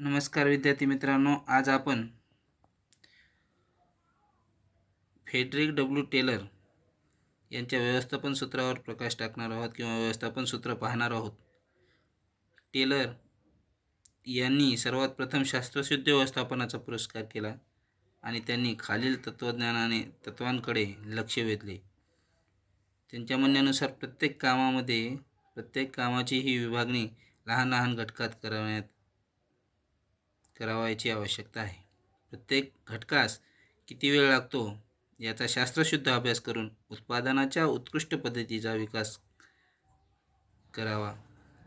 नमस्कार विद्यार्थी मित्रांनो आज आपण फेडरिक डब्ल्यू टेलर यांच्या व्यवस्थापन सूत्रावर प्रकाश टाकणार आहोत किंवा व्यवस्थापन सूत्र पाहणार आहोत. टेलर यांनी सर्वात प्रथम शास्त्रशुद्ध व्यवस्थापनाचा पुरस्कार केला आणि त्यांनी खालील तत्त्वज्ञानाने तत्वांकडे लक्ष वेधले. त्यांच्या म्हणण्यानुसार प्रत्येक कामामध्ये प्रत्येक कामाची ही विभागणी लहान लहान घटकात करण्यात करावायची आवश्यकता आहे. प्रत्येक घटकास किती वेळ लागतो याचा शास्त्रशुद्ध अभ्यास करून उत्पादनाच्या उत्कृष्ट पद्धतीचा विकास करावा.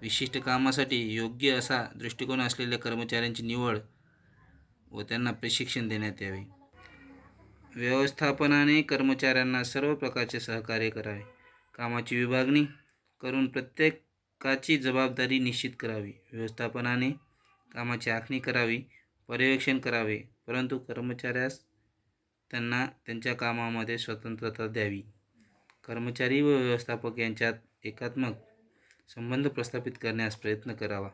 विशिष्ट कामासाठी योग्य असा दृष्टिकोन असलेल्या कर्मचाऱ्यांची निवड व त्यांना प्रशिक्षण देण्यात यावे. व्यवस्थापनाने कर्मचाऱ्यांना सर्व प्रकारचे सहकार्य करावे. कामाची विभागणी करून प्रत्येकाची जबाबदारी निश्चित करावी. व्यवस्थापनाने कामाची आखणी करावी पर्यवेक्षण करावे परंतु कर्मचाऱ्यास त्यांना त्यांच्या कामामध्ये स्वतंत्रता द्यावी. कर्मचारी व व्यवस्थापक यांच्यात एकात्मक संबंध प्रस्थापित करण्यास प्रयत्न करावा.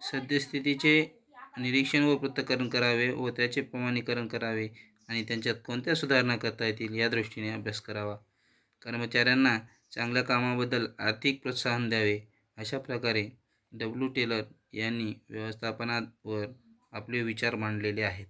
सद्यस्थितीचे निरीक्षण व पृथक्करण करावे व त्याचे प्रमाणीकरण करावे आणि त्यांच्यात कोणत्या सुधारणा करता येतील या दृष्टीने अभ्यास करावा. कर्मचाऱ्यांना चांगल्या कामाबद्दल आर्थिक प्रोत्साहन द्यावे अशा प्रकारे डब्ल्यू टेलर यांनी व्यवस्थापनावर आपले विचार मांडलेले आहेत.